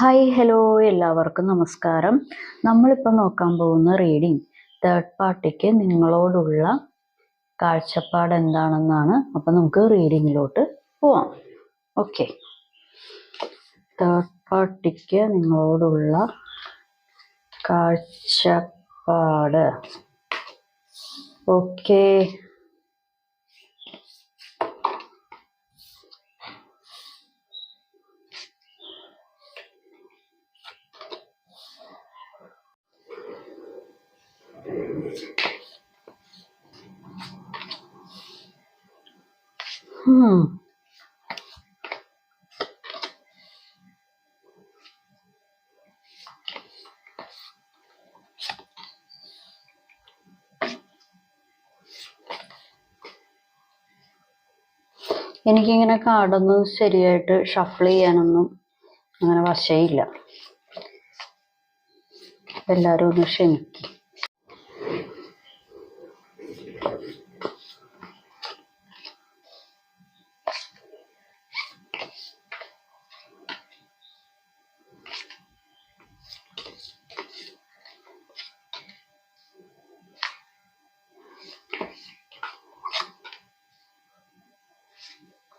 Hi hello എല്ലാവർക്കും നമസ്കാരം. നമ്മളിപ്പോൾ നോക്കാൻ പോകുന്ന റീഡിംഗ് തേർഡ് പാർട്ടിക്ക് നിങ്ങളോടുള്ള കാഴ്ചപ്പാട് എന്താണെന്നാണ് അപ്പം നമുക്ക് റീഡിങ്ങിലോട്ട് പോവാം. ഓക്കെ തേർഡ് പാർട്ടിക്ക് നിങ്ങളോടുള്ള കാഴ്ചപ്പാട്. ഓക്കെ എനിക്കിങ്ങനെ കാർഡൊന്നും ശരിയായിട്ട് ഷഫിൾ ചെയ്യാനൊന്നും അങ്ങനെ വശയില്ല. എല്ലാവരും ഒന്ന് ക്ഷമിക്കും.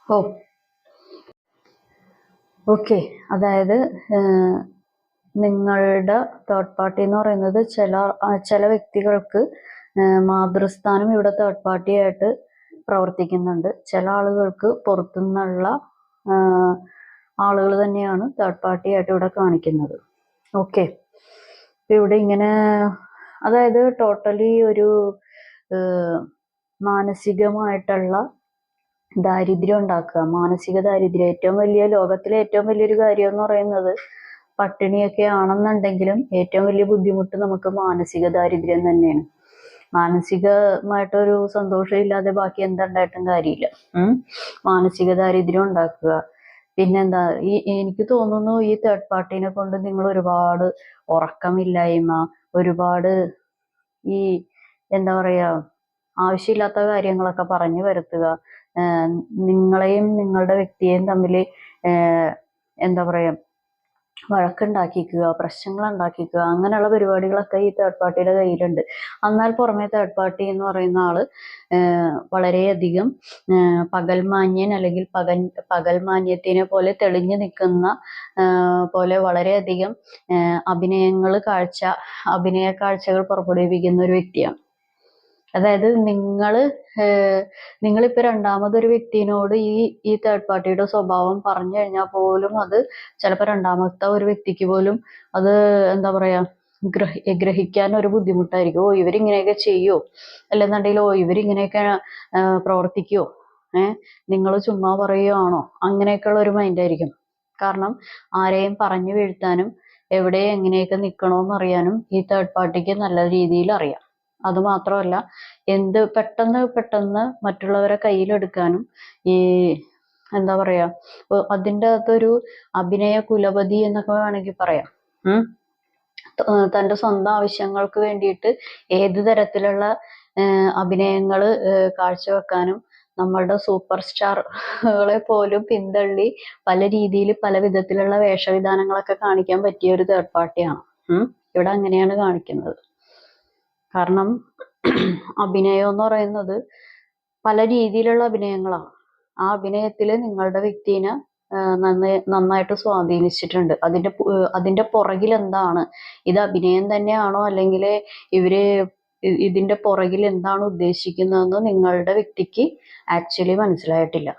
ഓ. ഓക്കെ. അതായത് നിങ്ങളുടെ തേർഡ് പാർട്ടി എന്ന് പറയുന്നത് ചില ചില വ്യക്തികൾക്ക് മാതൃസ്ഥാനം ഇവിടെ തേർഡ് പാർട്ടി ആയിട്ട് പ്രവർത്തിക്കുന്നുണ്ട്. ചില ആളുകൾക്ക് പുറത്തുനിന്നുള്ള ആളുകൾ തന്നെയാണ് തേർഡ് പാർട്ടി ആയിട്ട് ഇവിടെ കാണിക്കുന്നത്. ഓക്കെ. ഇവിടെ ഇങ്ങനെ അതായത് ടോട്ടലി ഒരു മാനസികമായിട്ടുള്ള ദാരിദ്ര്യം ഉണ്ടാക്കുക. മാനസിക ദാരിദ്ര്യം. ഏറ്റവും വലിയ ലോകത്തിലെ ഏറ്റവും വലിയൊരു കാര്യം എന്ന് പറയുന്നത് പട്ടിണിയൊക്കെ ആണെന്നുണ്ടെങ്കിലും ഏറ്റവും വലിയ ബുദ്ധിമുട്ട് നമുക്ക് മാനസിക ദാരിദ്ര്യം തന്നെയാണ്. മാനസികമായിട്ടൊരു സന്തോഷം ഇല്ലാതെ ബാക്കി എന്തുണ്ടായിട്ടും കാര്യമില്ല. മാനസിക ദാരിദ്ര്യം ഉണ്ടാക്കുക. പിന്നെന്താ ഈ എനിക്ക് തോന്നുന്നു ഈ തേർഡ് പാർട്ടീനെ കൊണ്ട് നിങ്ങൾ ഒരുപാട് ഉറക്കമില്ലായ്മ ഒരുപാട് ഈ എന്താ പറയാ ആവശ്യമില്ലാത്ത കാര്യങ്ങളൊക്കെ പറഞ്ഞു വരുത്തുക. നിങ്ങളെയും നിങ്ങളുടെ വ്യക്തിയെയും തമ്മിൽ എന്താ പറയാ വഴക്കുണ്ടാക്കിക്കുക പ്രശ്നങ്ങൾ ഉണ്ടാക്കിക്കുക അങ്ങനെയുള്ള പരിപാടികളൊക്കെ ഈ തേർഡ് പാർട്ടിയുടെ കയ്യിലുണ്ട്. എന്നാൽ പുറമെ തേർഡ് പാർട്ടി എന്ന് പറയുന്ന ആൾ വളരെയധികം പകൽമാന്യൻ അല്ലെങ്കിൽ പകൽ പകൽമാന്യത്തിനെ പോലെ തെളിഞ്ഞു നിൽക്കുന്ന പോലെ വളരെയധികം അഭിനയങ്ങൾ കാഴ്ച അഭിനയ കാഴ്ചകൾ പുറപ്പെടുവിക്കുന്ന ഒരു വ്യക്തിയാണ്. അതായത് നിങ്ങൾ നിങ്ങളിപ്പോൾ രണ്ടാമതൊരു വ്യക്തിനോട് ഈ ഈ തേർഡ് പാർട്ടിയുടെ സ്വഭാവം പറഞ്ഞു കഴിഞ്ഞാൽ പോലും അത് ചിലപ്പോൾ രണ്ടാമത്തെ ഒരു വ്യക്തിക്ക് പോലും അത് എന്താ പറയാ ഗ്രഹി ഗ്രഹിക്കാൻ ഒരു ബുദ്ധിമുട്ടായിരിക്കും. ഓ ഇവരിങ്ങനെയൊക്കെ ചെയ്യോ? അല്ലെന്നുണ്ടെങ്കിൽ ഓ ഇവരിങ്ങനെയൊക്കെ ആഹ് പ്രവർത്തിക്കുവോ ഏഹ് നിങ്ങൾ ചുമ്മാ പറയുകയാണോ അങ്ങനെയൊക്കെയുള്ള ഒരു മൈൻഡായിരിക്കും കാരണം ആരെയും പറഞ്ഞു വീഴ്ത്താനും എവിടെ എങ്ങനെയൊക്കെ നിൽക്കണമെന്ന് അറിയാനും ഈ തേർഡ് പാർട്ടിക്ക് നല്ല രീതിയിൽ അറിയാം. അത് മാത്രമല്ല എന്ത് പെട്ടെന്ന് പെട്ടെന്ന് മറ്റുള്ളവരെ കയ്യിലെടുക്കാനും ഈ എന്താ പറയാ അതിന്റെ അകത്തൊരു അഭിനയ കുലപതി എന്നൊക്കെ വേണമെങ്കിൽ പറയാം. തന്റെ സ്വന്തം ആവശ്യങ്ങൾക്ക് വേണ്ടിയിട്ട് ഏത് തരത്തിലുള്ള അഭിനയങ്ങൾ കാഴ്ചവെക്കാനും നമ്മളുടെ സൂപ്പർ സ്റ്റാറുകളെ പോലും പിന്തള്ളി പല രീതിയിൽ പല വിധത്തിലുള്ള വേഷവിധാനങ്ങളൊക്കെ കാണിക്കാൻ പറ്റിയ ഒരു തേർഡ് പാർട്ടിയാണ്. ഇവിടെ അങ്ങനെയാണ് കാണിക്കുന്നത്. കാരണം അഭിനയം എന്ന് പറയുന്നത് പല രീതിയിലുള്ള അഭിനയങ്ങളാണ്. ആ അഭിനയത്തിൽ നിങ്ങളുടെ വ്യക്തിനെ നന്നായി നന്നായിട്ട് സ്വാധീനിച്ചിട്ടുണ്ട്. അതിന്റെ അതിന്റെ പുറകിൽ എന്താണ്? ഇത് അഭിനയം തന്നെയാണോ? അല്ലെങ്കിൽ ഇവർ ഇതിന്റെ പുറകിൽ എന്താണ് ഉദ്ദേശിക്കുന്നതെന്ന് നിങ്ങളുടെ വ്യക്തിക്ക് ആക്ച്വലി മനസ്സിലായിട്ടില്ല.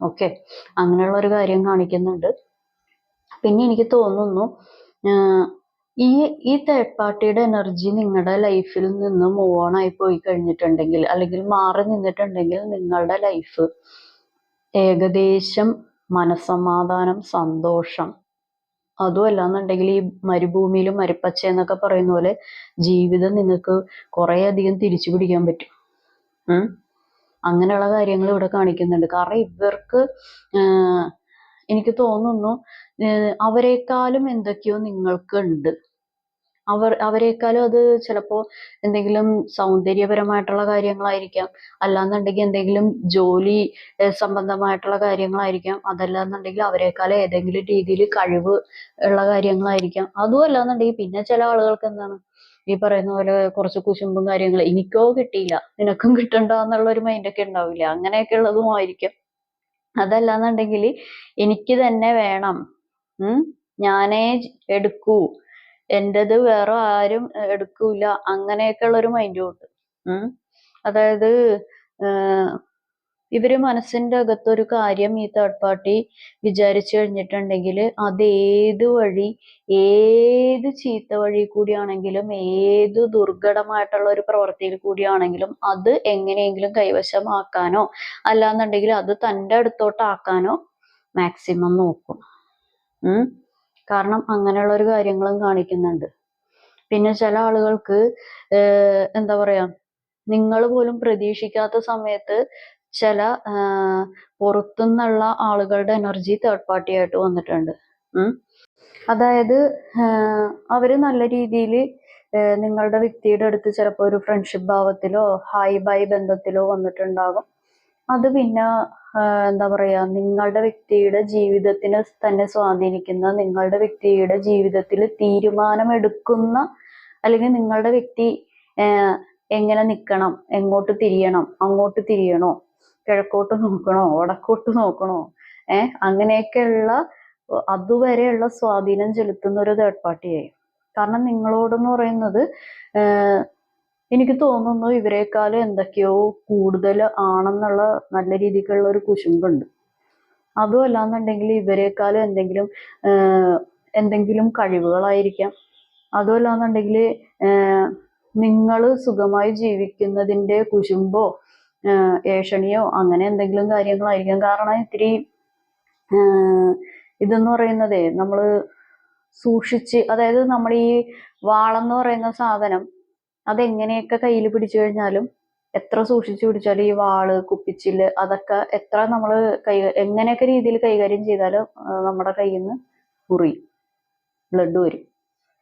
ഓക്കെ. അങ്ങനെയുള്ള ഒരു കാര്യം കാണിക്കുന്നുണ്ട്. പിന്നെ എനിക്ക് തോന്നുന്നു ഈ ഈ തേർഡ് പാർട്ടിയുടെ എനർജി നിങ്ങളുടെ ലൈഫിൽ നിന്ന് മൂവ് ഓൺ ആയി പോയി കഴിഞ്ഞിട്ടുണ്ടെങ്കിൽ അല്ലെങ്കിൽ മാറി നിന്നിട്ടുണ്ടെങ്കിൽ നിങ്ങളുടെ ലൈഫ് ഏകദേശം മനസമാധാനം സന്തോഷം. അതും അല്ലാന്നുണ്ടെങ്കിൽ ഈ മരുഭൂമിയിലും മരുപ്പച്ച എന്നൊക്കെ പറയുന്ന പോലെ ജീവിതം നിങ്ങൾക്ക് കുറേയധികം തിരിച്ചു പിടിക്കാൻ പറ്റും. അങ്ങനെയുള്ള കാര്യങ്ങൾ ഇവിടെ കാണിക്കുന്നുണ്ട്. കാരണം ഇവർക്ക് എനിക്ക് തോന്നുന്നു അവരെക്കാളും എന്തൊക്കെയോ നിങ്ങൾക്ക് ഉണ്ട് അവർ അവരെക്കാളും അത് ചിലപ്പോ എന്തെങ്കിലും സൗന്ദര്യപരമായിട്ടുള്ള കാര്യങ്ങളായിരിക്കാം. അല്ലാന്നുണ്ടെങ്കിൽ എന്തെങ്കിലും ജോലി സംബന്ധമായിട്ടുള്ള കാര്യങ്ങളായിരിക്കാം. അതല്ലാന്നുണ്ടെങ്കിൽ അവരെക്കാളും ഏതെങ്കിലും രീതിയിൽ കഴിവ് ഉള്ള കാര്യങ്ങളായിരിക്കാം. അതും അല്ലാന്നുണ്ടെങ്കിൽ പിന്നെ ചില ആളുകൾക്ക് എന്താണ്? ഈ പറയുന്ന പോലെ കുറച്ച് കുശുമ്പും കാര്യങ്ങൾ എനിക്കോ കിട്ടിയില്ല നിനക്കും കിട്ടണ്ട എന്നുള്ള ഒരു മൈൻഡൊക്കെ ഉണ്ടാവില്ല? അങ്ങനെയൊക്കെ ഉള്ളതും ആയിരിക്കും. അതല്ലാന്നുണ്ടെങ്കിൽ എനിക്ക് തന്നെ വേണം ഞാനേ എടുക്കൂ എന്റേത് വേറെ ആരും എടുക്കൂല. അങ്ങനെയൊക്കെ ഉള്ള ഒരു മൈൻഡ് ഉണ്ട് അതായത് ഇവർ മനസ്സിന്റെ അകത്തൊരു കാര്യം ഈ തേർഡ് പാർട്ടി വിചാരിച്ചു കഴിഞ്ഞിട്ടുണ്ടെങ്കിൽ അത് ഏത് വഴി ഏത് ചീത്ത വഴി കൂടിയാണെങ്കിലും ഏത് ദുർഘടമായിട്ടുള്ള ഒരു പ്രവൃത്തിയിൽ കൂടിയാണെങ്കിലും അത് എങ്ങനെയെങ്കിലും കൈവശമാക്കാനോ അല്ലാന്നുണ്ടെങ്കിൽ അത് തന്റെ അടുത്തോട്ടാക്കാനോ മാക്സിമം നോക്കും. ഉം. കാരണം അങ്ങനെയുള്ള ഒരു കാര്യങ്ങളും കാണിക്കുന്നുണ്ട്. പിന്നെ ചില ആളുകൾക്ക് എന്താ പറയാ നിങ്ങൾ പോലും പ്രതീക്ഷിക്കാത്ത സമയത്ത് ചില പുറത്തുനിന്നുള്ള ആളുകളുടെ എനർജി തേർഡ് പാർട്ടി ആയിട്ട് വന്നിട്ടുണ്ട്. അതായത് അവർ നല്ല രീതിയിൽ നിങ്ങളുടെ വ്യക്തിയുടെ അടുത്ത് ചിലപ്പോൾ ഒരു ഫ്രണ്ട്ഷിപ്പ് ഭാവത്തിലോ ഹായ് ബൈ ബന്ധത്തിലോ വന്നിട്ടുണ്ടാകും. അത് പിന്നെ എന്താ പറയാ നിങ്ങളുടെ വ്യക്തിയുടെ ജീവിതത്തിനെ തന്നെ സ്വാധീനിക്കുന്ന നിങ്ങളുടെ വ്യക്തിയുടെ ജീവിതത്തിൽ തീരുമാനമെടുക്കുന്ന അല്ലെങ്കിൽ നിങ്ങളുടെ വ്യക്തി എങ്ങനെ നിൽക്കണം എങ്ങോട്ട് തിരിയണം അങ്ങോട്ട് തിരിയണോ കിഴക്കോട്ട് നോക്കണോ വടക്കോട്ട് നോക്കണോ ഏഹ് അങ്ങനെയൊക്കെയുള്ള അതുവരെയുള്ള സ്വാധീനം ചെലുത്തുന്ന ഒരു തേർഡ് പാർട്ടിയായി കാരണം നിങ്ങളോടെന്ന് പറയുന്നത് എനിക്ക് തോന്നുന്നു ഇവരെക്കാളും എന്തൊക്കെയോ കൂടുതൽ ആണെന്നുള്ള നല്ല രീതിക്കുള്ള ഒരു കുശുമ്പുണ്ട്. അതും അല്ലാന്നുണ്ടെങ്കിൽ ഇവരെക്കാളും എന്തെങ്കിലും എന്തെങ്കിലും കഴിവുകളായിരിക്കാം. അതും അല്ലാന്നുണ്ടെങ്കിൽ നിങ്ങൾ സുഖമായി ജീവിക്കുന്നതിന്റെ കുശുമ്പോ ഏഷണിയോ അങ്ങനെ എന്തെങ്കിലും കാര്യങ്ങളായിരിക്കാം. കാരണം ഇത്തിരി ഇതെന്ന് പറയുന്നതേ നമ്മൾ സൂക്ഷിച്ച് അതായത് നമ്മൾ ഈ വാളെന്ന് പറയുന്ന സാധനം അതെങ്ങനെയൊക്കെ കയ്യിൽ പിടിച്ചു കഴിഞ്ഞാലും എത്ര സൂക്ഷിച്ചു പിടിച്ചാലും ഈ വാൾ കുപ്പിച്ചിൽ അതൊക്കെ എത്ര നമ്മൾ കൈ എങ്ങനെയൊക്കെ രീതിയിൽ കൈകാര്യം ചെയ്താലും നമ്മുടെ കയ്യിൽ നിന്ന് മുറിയും ബ്ലഡ് വരും.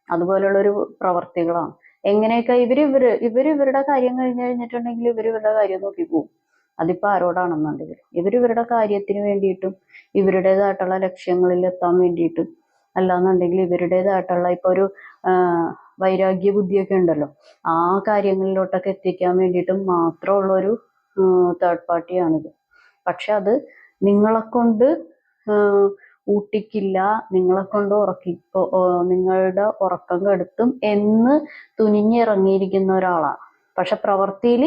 അതുപോലുള്ള ഒരു പ്രവർത്തികളാണ്. എങ്ങനെയൊക്കെ ഇവർ ഇവർ ഇവർ ഇവരുടെ കാര്യം കഴിഞ്ഞു കഴിഞ്ഞിട്ടുണ്ടെങ്കിൽ ഇവർ ഇവരുടെ കാര്യം നോക്കി പോകും അതിപ്പോ ആരോടാണെന്നുണ്ടെങ്കിൽ ഇവർ ഇവരുടെ കാര്യത്തിന് വേണ്ടിയിട്ടും ഇവരുടേതായിട്ടുള്ള ലക്ഷ്യങ്ങളിൽ എത്താൻ വേണ്ടിയിട്ടും അല്ലാന്നുണ്ടെങ്കിൽ ഇവരുടേതായിട്ടുള്ള ഇപ്പൊ ഒരു വൈരാഗ്യ ബുദ്ധിയൊക്കെ ഉണ്ടല്ലോ. ആ കാര്യങ്ങളിലോട്ടൊക്കെ എത്തിക്കാൻ വേണ്ടിയിട്ടും മാത്രമുള്ള ഒരു തേർഡ് പാർട്ടിയാണിത് പക്ഷെ അത് നിങ്ങളെ കൊണ്ട് ഊട്ടിക്കില്ല നിങ്ങളെ കൊണ്ട് ഉറക്കി നിങ്ങളുടെ ഉറക്കം കെടുത്തും എന്ന് തുനിഞ്ഞിറങ്ങിയിരിക്കുന്ന ഒരാളാണ്. പക്ഷെ പ്രവൃത്തിയിൽ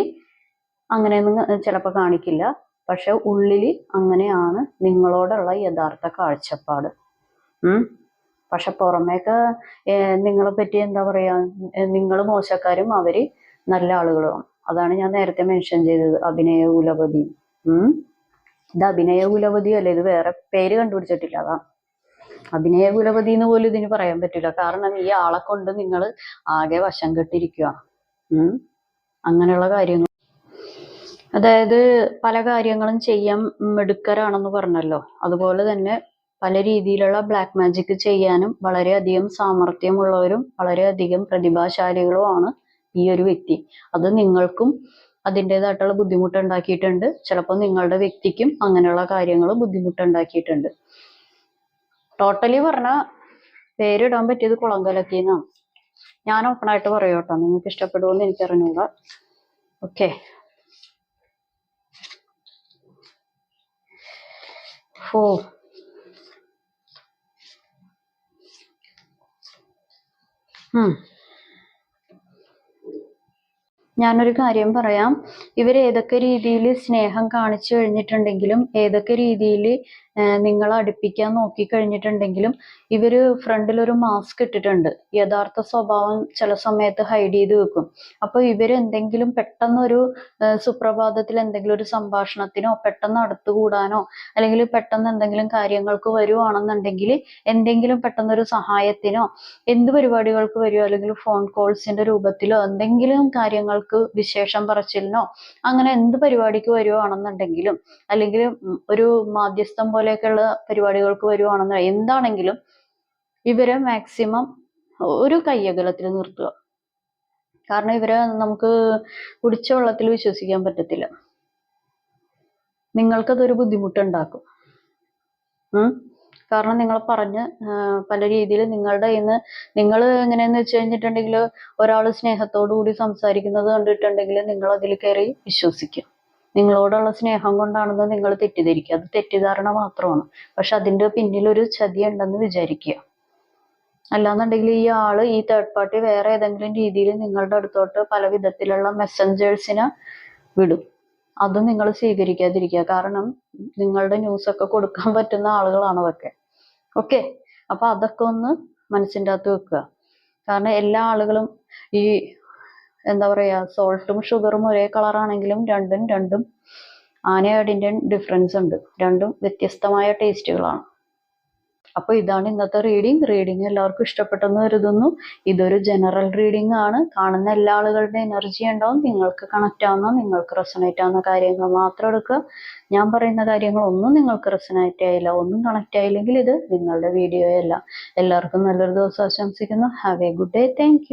അങ്ങനെയൊന്നും ചിലപ്പോൾ കാണിക്കില്ല. പക്ഷെ ഉള്ളിൽ അങ്ങനെയാണ് നിങ്ങളോടുള്ള യഥാർത്ഥ കാഴ്ചപ്പാട്. പക്ഷെ പുറമേക്ക് നിങ്ങളെ പറ്റി എന്താ പറയാ നിങ്ങൾ മോശക്കാരും അവർ നല്ല ആളുകളുമാണ്. അതാണ് ഞാൻ നേരത്തെ മെൻഷൻ ചെയ്തത് അഭിനയ കുലപതി ഇത് അഭിനയ കുലപതി അല്ല? ഇത് വേറെ പേര് കണ്ടുപിടിച്ചിട്ടില്ല അതാ. അഭിനയ കുലപതി എന്ന് പോലും ഇതിന് പറയാൻ പറ്റില്ല. കാരണം ഈ ആളെ കൊണ്ട് നിങ്ങൾ ആകെ വശം കെട്ടിരിക്കുക അങ്ങനെയുള്ള കാര്യങ്ങൾ. അതായത് പല കാര്യങ്ങളും ചെയ്യാൻ മിടുക്കരാണെന്ന് പറഞ്ഞല്ലോ. അതുപോലെ തന്നെ പല രീതിയിലുള്ള ബ്ലാക്ക് മാജിക് ചെയ്യാനും വളരെയധികം സാമർഥ്യമുള്ളവരും വളരെയധികം പ്രതിഭാശാലികളുമാണ് ഈ ഒരു വ്യക്തി. അത് നിങ്ങൾക്കും അതിന്റെതായിട്ടുള്ള ബുദ്ധിമുട്ടുണ്ടാക്കിയിട്ടുണ്ട്. ചിലപ്പോൾ നിങ്ങളുടെ വ്യക്തിക്കും അങ്ങനെയുള്ള കാര്യങ്ങൾ ബുദ്ധിമുട്ടുണ്ടാക്കിയിട്ടുണ്ട്. ടോട്ടലി പറഞ്ഞ പേരിടാൻ പറ്റിയത് കുളം കലക്കിന്നാണ് ഞാൻ ഓപ്പണായിട്ട് ആയിട്ട് കേട്ടോ. നിങ്ങൾക്ക് ഇഷ്ടപ്പെടുമെന്ന് എനിക്ക് അറിഞ്ഞൂടാ. ഓക്കെ ഓ ഞാനൊരു കാര്യം പറയാം. ഇവർ ഏതൊക്കെ രീതിയിൽ സ്നേഹം കാണിച്ചു കഴിഞ്ഞിട്ടുണ്ടെങ്കിലും ഏതൊക്കെ രീതിയിൽ നിങ്ങളെ അടുപ്പിക്കാൻ നോക്കി കഴിഞ്ഞിട്ടുണ്ടെങ്കിലും ഇവർ ഫ്രണ്ടിൽ ഒരു മാസ്ക് ഇട്ടിട്ടുണ്ട്. യഥാർത്ഥ സ്വഭാവം ചില സമയത്ത് ഹൈഡ് ചെയ്ത് വെക്കും. അപ്പൊ ഇവരെന്തെങ്കിലും പെട്ടെന്നൊരു സുപ്രഭാതത്തിൽ എന്തെങ്കിലും ഒരു സംഭാഷണത്തിനോ പെട്ടെന്ന് അടുത്തുകൂടാനോ അല്ലെങ്കിൽ പെട്ടെന്ന് എന്തെങ്കിലും കാര്യങ്ങൾക്ക് വരുവാണെന്നുണ്ടെങ്കിൽ എന്തെങ്കിലും പെട്ടെന്നൊരു സഹായത്തിനോ എന്ത് പരിപാടികൾക്ക് വരുവോ അല്ലെങ്കിൽ ഫോൺ കോൾസിന്റെ രൂപത്തിലോ എന്തെങ്കിലും കാര്യങ്ങൾക്ക് വിശേഷം പറച്ചിലിനോ അങ്ങനെ എന്ത് പരിപാടിക്ക് വരുവാണെന്നുണ്ടെങ്കിലും അല്ലെങ്കിൽ ഒരു മാധ്യസ്ഥം പോലെയൊക്കെയുള്ള പരിപാടികൾക്ക് വരുവാണെന്ന് എന്താണെങ്കിലും ഇവരെ മാക്സിമം ഒരു കയ്യകലത്തിൽ നിർത്തുക. കാരണം ഇവരെ നമുക്ക് കുടിച്ച വെള്ളത്തിൽ വിശ്വസിക്കാൻ പറ്റത്തില്ല. നിങ്ങൾക്കതൊരു ബുദ്ധിമുട്ടുണ്ടാക്കും. കാരണം നിങ്ങൾ പറഞ്ഞ് പല രീതിയിൽ നിങ്ങളുടെ ഇന്ന് നിങ്ങൾ എങ്ങനെയെന്ന് വെച്ച് കഴിഞ്ഞിട്ടുണ്ടെങ്കിൽ ഒരാൾ സ്നേഹത്തോടു കൂടി സംസാരിക്കുന്നത് കണ്ടിട്ടുണ്ടെങ്കിൽ നിങ്ങൾ അതിൽ കയറി വിശ്വസിക്കും. നിങ്ങളോടുള്ള സ്നേഹം കൊണ്ടാണെന്ന് നിങ്ങൾ തെറ്റിദ്ധരിക്കുക. അത് തെറ്റിദ്ധാരണ മാത്രമാണ്. പക്ഷെ അതിന്റെ പിന്നിൽ ഒരു ചതി ഉണ്ടെന്ന് വിചാരിക്കുക. അല്ലാന്നുണ്ടെങ്കിൽ ഈ ആൾ ഈ തേർഡ് പാർട്ടി വേറെ ഏതെങ്കിലും രീതിയിൽ നിങ്ങളുടെ അടുത്തോട്ട് പല വിധത്തിലുള്ള മെസ്സഞ്ചേഴ്സിനെ വിടും. അതും നിങ്ങൾ സ്വീകരിക്കാതിരിക്കുക. കാരണം നിങ്ങളുടെ ന്യൂസ് ഒക്കെ കൊടുക്കാൻ പറ്റുന്ന ആളുകളാണ് അതൊക്കെ. ഓക്കെ. അപ്പൊ അതൊക്കെ ഒന്ന് മനസ്സിന്റെ അകത്ത് വെക്കുക. കാരണം എല്ലാ ആളുകളും ഈ എന്താ പറയാ സോൾട്ടും ഷുഗറും ഒരേ കളറാണെങ്കിലും രണ്ടും രണ്ടും ആനയാടിന്റെ ഡിഫറൻസ് ഉണ്ട്. രണ്ടും വ്യത്യസ്തമായ ടേസ്റ്റുകളാണ് അപ്പോൾ ഇതാണ് ഇന്നത്തെ റീഡിംഗ് റീഡിംഗ് എല്ലാവർക്കും ഇഷ്ടപ്പെട്ടെന്ന് കരുതുന്നു. ഇതൊരു ജനറൽ റീഡിംഗ് ആണ്. കാണുന്ന എല്ലാ ആളുകളുടെ എനർജി ഉണ്ടാവും. നിങ്ങൾക്ക് കണക്റ്റ് ആവുന്ന നിങ്ങൾക്ക് റെസണേറ്റ് ആവുന്ന കാര്യങ്ങൾ മാത്രം എടുക്കുക. ഞാൻ പറയുന്ന കാര്യങ്ങളൊന്നും നിങ്ങൾക്ക് റെസണേറ്റ് ആയില്ല. ഒന്നും കണക്റ്റ് ആയില്ലെങ്കിൽ ഇത് നിങ്ങളുടെ വീഡിയോ അല്ല. എല്ലാവർക്കും നല്ലൊരു ദിവസം ആശംസിക്കുന്നു. Have a good day thank